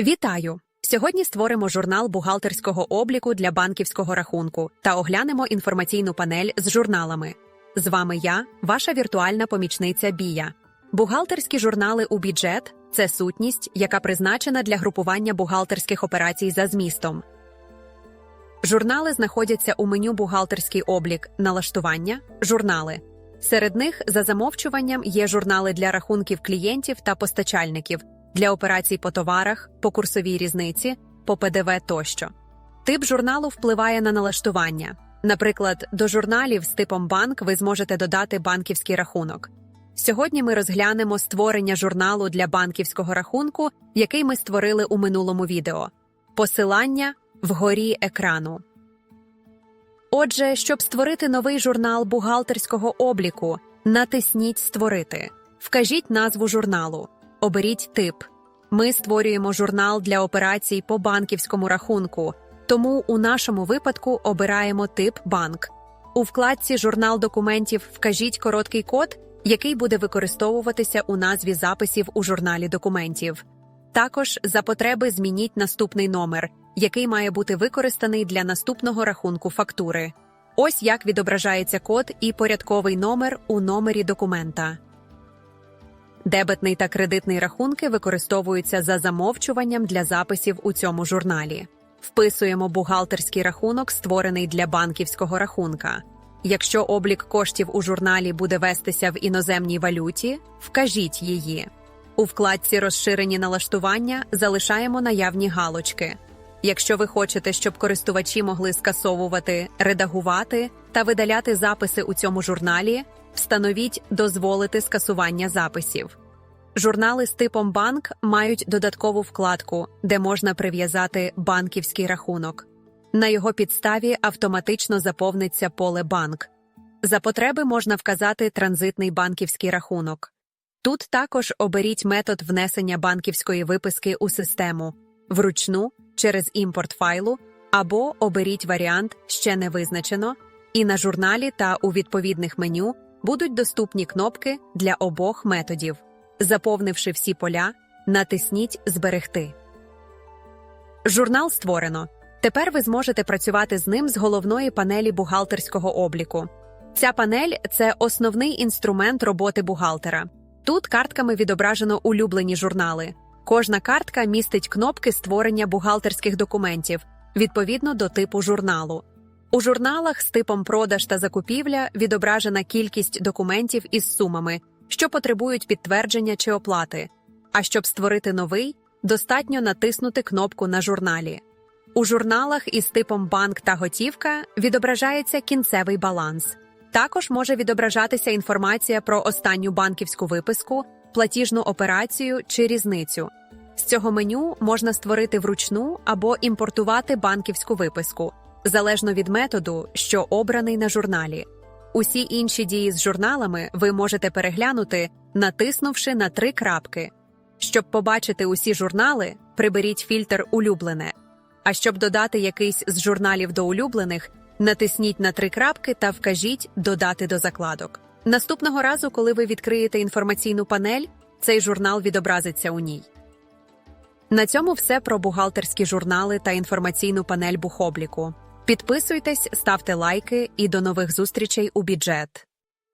Вітаю! Сьогодні створимо журнал бухгалтерського обліку для банківського рахунку та оглянемо інформаційну панель з журналами. З вами я, ваша віртуальна помічниця Бія. Бухгалтерські журнали у бюджет це сутність, яка призначена для групування бухгалтерських операцій за змістом. Журнали знаходяться у меню Бухгалтерський облік, налаштування, журнали. Серед них за замовчуванням є журнали для рахунків клієнтів та постачальників, для операцій по товарах, по курсовій різниці, по ПДВ тощо. Тип журналу впливає на налаштування. Наприклад, до журналів з типом банк ви зможете додати банківський рахунок. Сьогодні ми розглянемо створення журналу для банківського рахунку, який ми створили у минулому відео. Посилання вгорі екрану. Отже, щоб створити новий журнал бухгалтерського обліку, натисніть Створити. Вкажіть назву журналу. Оберіть тип. Ми створюємо журнал для операцій по банківському рахунку, тому у нашому випадку обираємо тип банк. У вкладці Журнал документів вкажіть короткий код, який буде використовуватися у назві записів у журналі документів. Також за потреби змініть наступний номер, який має бути використаний для наступного рахунку фактури. Ось як відображається код і порядковий номер у номері документа. Дебетний та кредитний рахунки використовуються за замовчуванням для записів у цьому журналі. Вписуємо бухгалтерський рахунок, створений для банківського рахунка. Якщо облік коштів у журналі буде вестися в іноземній валюті, вкажіть її. У вкладці Розширені налаштування залишаємо наявні галочки. Якщо ви хочете, щоб користувачі могли скасовувати, редагувати та видаляти записи у цьому журналі, встановіть дозволити скасування записів. Журнали з типом банк мають додаткову вкладку, де можна прив'язати банківський рахунок. На його підставі автоматично заповниться поле банк. За потреби можна вказати транзитний банківський рахунок. Тут також оберіть метод внесення банківської виписки у систему вручну через імпорт файлу або оберіть варіант ще не визначено, і на журналі та у відповідних меню будуть доступні кнопки для обох методів. Заповнивши всі поля, натисніть Зберегти. Журнал створено. Тепер ви зможете працювати з ним з головної панелі бухгалтерського обліку. Ця панель це основний інструмент роботи бухгалтера. Тут картками відображено улюблені журнали. Кожна картка містить кнопки створення бухгалтерських документів відповідно до типу журналу. У журналах з типом продаж та закупівля відображена кількість документів із сумами, що потребують підтвердження чи оплати. А щоб створити новий, достатньо натиснути кнопку на журналі. У журналах із типом банк та готівка відображається кінцевий баланс. Також може відображатися інформація про останню банківську виписку, платіжну операцію чи різницю. З цього меню можна створити вручну або імпортувати банківську виписку, залежно від методу, що обраний на журналі. Усі інші дії з журналами ви можете переглянути, натиснувши на три крапки. Щоб побачити усі журнали, приберіть фільтр Улюблене. А щоб додати якийсь з журналів до улюблених, натисніть на три крапки та вкажіть Додати до закладок. Наступного разу, коли ви відкриєте інформаційну панель, цей журнал відобразиться у ній. На цьому все про бухгалтерські журнали та інформаційну панель бухобліку. Підписуйтесь, ставте лайки і до нових зустрічей у бюджет.